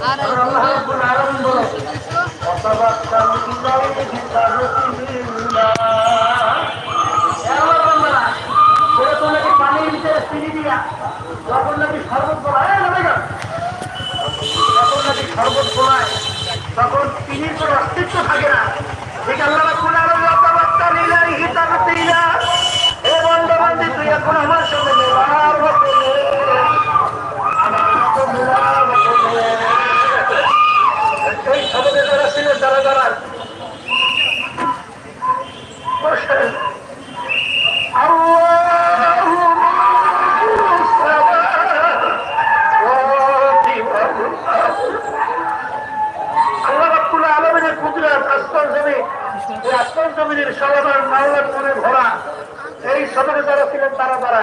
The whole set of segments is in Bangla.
আর পানির ভিতরে চিনি দিয়া নাকি শরবত বলায় যখন নাকি তখন চিনির কোনো অস্তিত্ব থাকে না ঠিক আল্লাহ রাখুন আরও যথাবার্তা লীলা হিসাবে তুই না এ বন্ধ তুই এখন আমার সঙ্গে আর সমাজে যারা ছিলেন যারা যারা জমিনের সমাধান মাওলার মনে ভরা এই সমাজে যারা ছিলেন তারা তারা।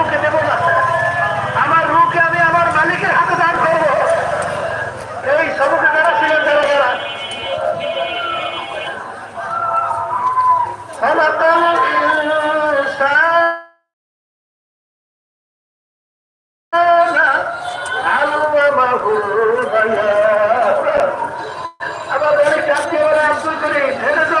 বলে আব্দুল করিম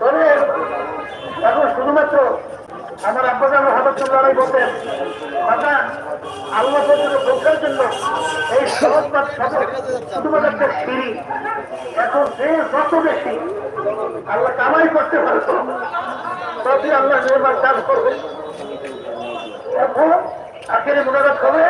তবে এখন শুধুমাত্র আমার আব্বাজান হাবাতুল্লাহ বলতেন আল্লাহ পর্যন্ত জন্য এই সবক শুধুমাত্র সিঁড়ি এখন যে যত বেশি আল্লাহ কামাই করতে পারতো ততই আল্লাহ নির্মাণ কাজ করবে এখন আখেরে মনোরথ হবে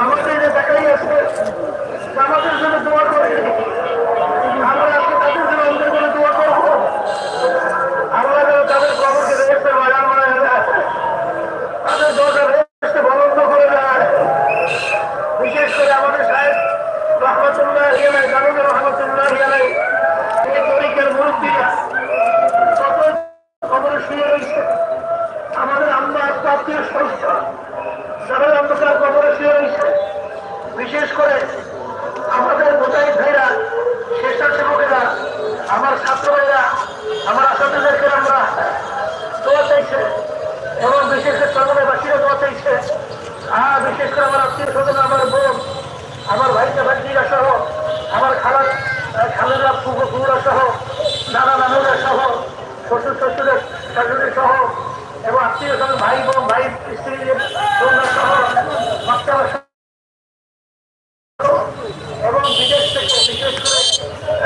আমাদের যে দেখাই আছে আমাদের জন্য দোয়া করে আমরা আজকে তাদের জন্য অন্তর করে দোয়া করব আল্লাহ যেন তাদের কবরকে রেখে বাজার মনে যায় তাদের দরজা রেখে বলন্দ করে দেয় বিশেষ করে আমাদের সাহেব রহমতুল্লাহ ইয়ালাই জানুদ রহমতুল্লাহ ইয়ালাই এই তরিকের মুরব্বীরা কত কবরে শুয়ে রয়েছে আমাদের আম্মা আত্মীয় সংস্থা সবাই অন্ধকার কবরে শুয়ে রয়েছে বিশেষ করে আমাদের গোটাই ভাইরা, স্বেচ্ছাসেবকেরা, আমার ছাত্র ভাইরা আমার আসামিদেরকে আমরা দোয়া চাইছে এবং বিশেষ করে সর্বদাবাসীরা দোয়া চাইছে। আর বিশেষ করে আমার আত্মীয় স্বজন, আমার বোন আমার ভাইকে ভাইজিরা সহ আমার খালা খালেরা পুকুরা সহ নানা নানুরা সহ শ্বশুর শ্বশুরের শাশুড়ি সহ এবং আত্মীয় স্বজন ভাই বোন ভাই স্ত্রী বোনরা সহ বাচ্চারা সহ এবং বিদেশ থেকে বিশেষ করে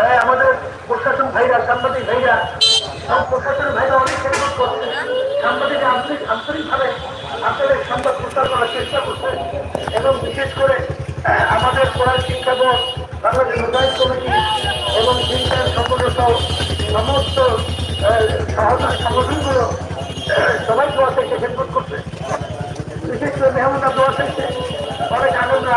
আহ, আমাদের প্রশাসন ভাইরা, সাংবাদিক ভাইরা সব প্রশাসন ভাইরা অনেক খেদমত করছে। সাংবাদিক আন্তরিক আন্তরিকভাবে আপনাদের সংবাদ প্রচার করার চেষ্টা করছে। এবং বিশেষ করে আমাদের কোরআন শিক্ষা বোর্ড, বাংলাদেশ মোবাইল কমিটি এবং চিন্তার সংগঠন সমস্ত সহযোগী সংগঠনগুলো সবাই দোয়া থেকে খেদমত করছে। বিশেষ করে মেহমানরা দোয়া থেকে অনেক আনন্দ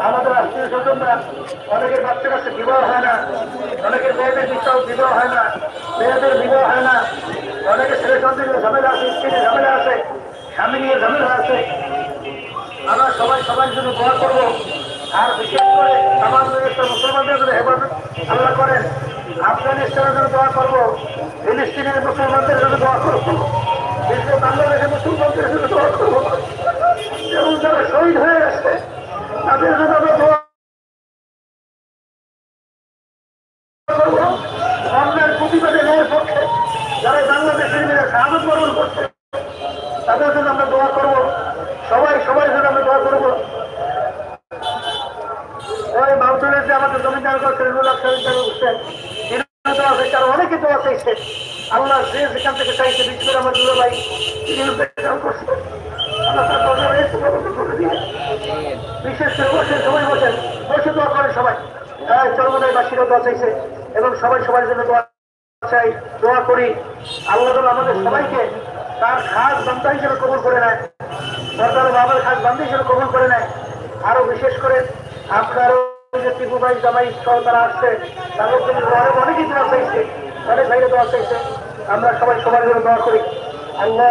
আমাদের আত্মীয় স্বজনরা অনেকের বাচ্চা কাছে বিবাহ হয় না অনেকের মেয়েদের বিবাহ বিবাহ হয় না মেয়েদের বিবাহ হয় না অনেকের ছেলে সন্তানের ঝামেলা আছে স্ত্রীর ঝামেলা আছে স্বামী নিয়ে ঝামেলা আছে। আমরা সবাই সবার জন্য দোয়া করব। আর বিশেষ করে আমার মুসলমানদের জন্য হেফাজত আল্লাহ করেন। আফগানিস্তানের জন্য দোয়া করব, ফিলিস্তিনের মুসলমানদের জন্য দোয়া করব বিশ্ব বাংলাদেশের মুসলমানদের জন্য দোয়া করব এবং যারা শহীদ হয়ে গেছে তাদের জন্য আমরা দোয়া করব। অন্যায়ের প্রতিবাদে ন্যায়ের পক্ষে যারা বাংলাদেশের মেয়ে সাহায্য বরণ করছে তাদের জন্য আমরা দোয়া করব সবাই সবাই জন্য আমরা দোয়া করব ওই মাউন্টেনের হ্যাঁ চাইছে এবং সবাই সবার জন্য দোয়া চাই, দোয়া করি। আল্লাহ আমাদের সবাইকে তার খাস বান্দা হিসেবে কবুল করে নেয়। সরকার বাবার খাস বান্দা হিসেবে কবুল করে নেয়। আরও বিশেষ করে আপনার ওই যে টিপু ভাই জামাই তারা আসছে, তাদের জন্য অনেক অনেকেই দোয়া চাইছে অনেক ভাইরা দোয়া চাইছে আমরা সবাই সবার জন্য দোয়া করি। আল্লাহ